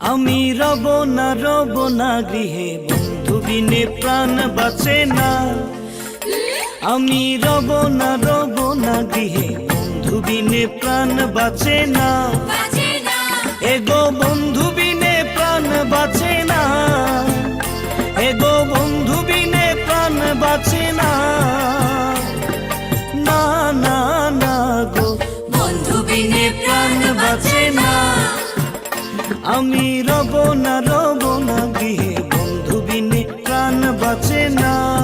আমি রব না রব না গৃহে বন্ধু বিনে প্রাণ বাঁচে না। আমি রব না রব না গৃহে বন্ধু বিনে প্রাণ বাঁচে না। এগো বন্ধু বিনে প্রাণ বাঁচে না। এগো বন্ধু বিনে প্রাণ বাঁচে না। না না না গো। বন্ধু বিনে প্রাণ বাঁচে না। আমি রব না রব না গিয়ে বন্ধু বিনে প্রাণ বাঁচে না।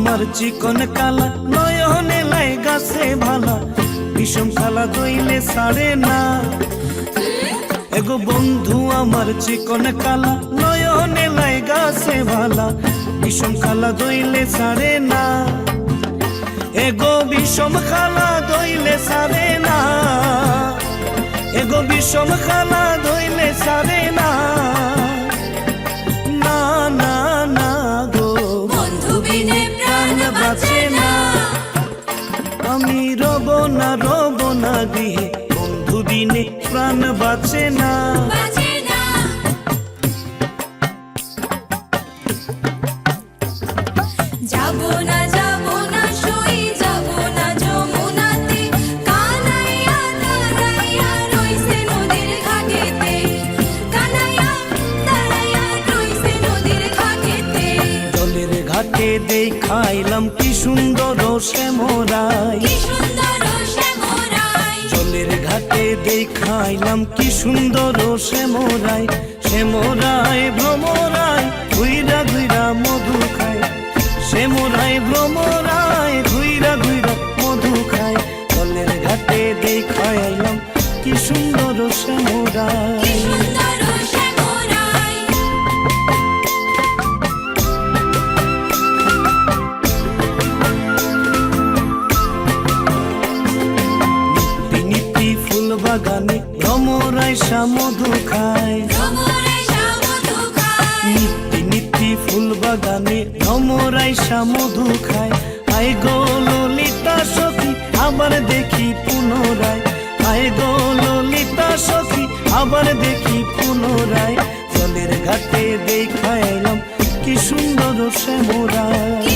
আমার চিকন কালা, নয়নে লাই গাছে ভালা। বিষম কালা দইলে সারে না। এগো বন্ধু, আমার চিকন কালা, নয়নে লাই গাছে ভালা। বিষম কালা দইলে সারে না। এগো বিষম খালা দইলে সারে না। এগো বিষম খালা দইলে না না। না রব না গৃহে বন্ধু দিনে প্রাণ বাঁচে না। যাব না সই যাব না যমুনাতে। কানাইয়া দাঁড়াইয়া রইছে নদীর ঘাটেতে। কানাইয়া দাঁড়াইয়া রইছে নদীর ঘাটেতে। জলের ঘাটে দেই খাইলাম কি সুন্দর শ্যামরাই কি সুন্দর ঘাটে কি সুন্দর কি সুন্দর সে মোরাই ভ্রমরাই ঘুইরা ঘুইরা মধু খায়। সে মোরাই ভ্রমরাই ঘুইরা ঘুইরা মধু খায়। জলের ঘাটে দেখাইলাম কি সুন্দর কি বাগানে ভ্রমরাই মধু খায়। ভ্রমরাই সামধু খায়। ফুল বাগানে ভ্রমরাই মধু খায়। আয় গো ললিতা সখী আবার দেখি পুনরায়। আয় গো ললিতা সখী আবার দেখি পুনরায়। জলের ঘাটে দেখাইলাম কি সুন্দর শ্যামরায়।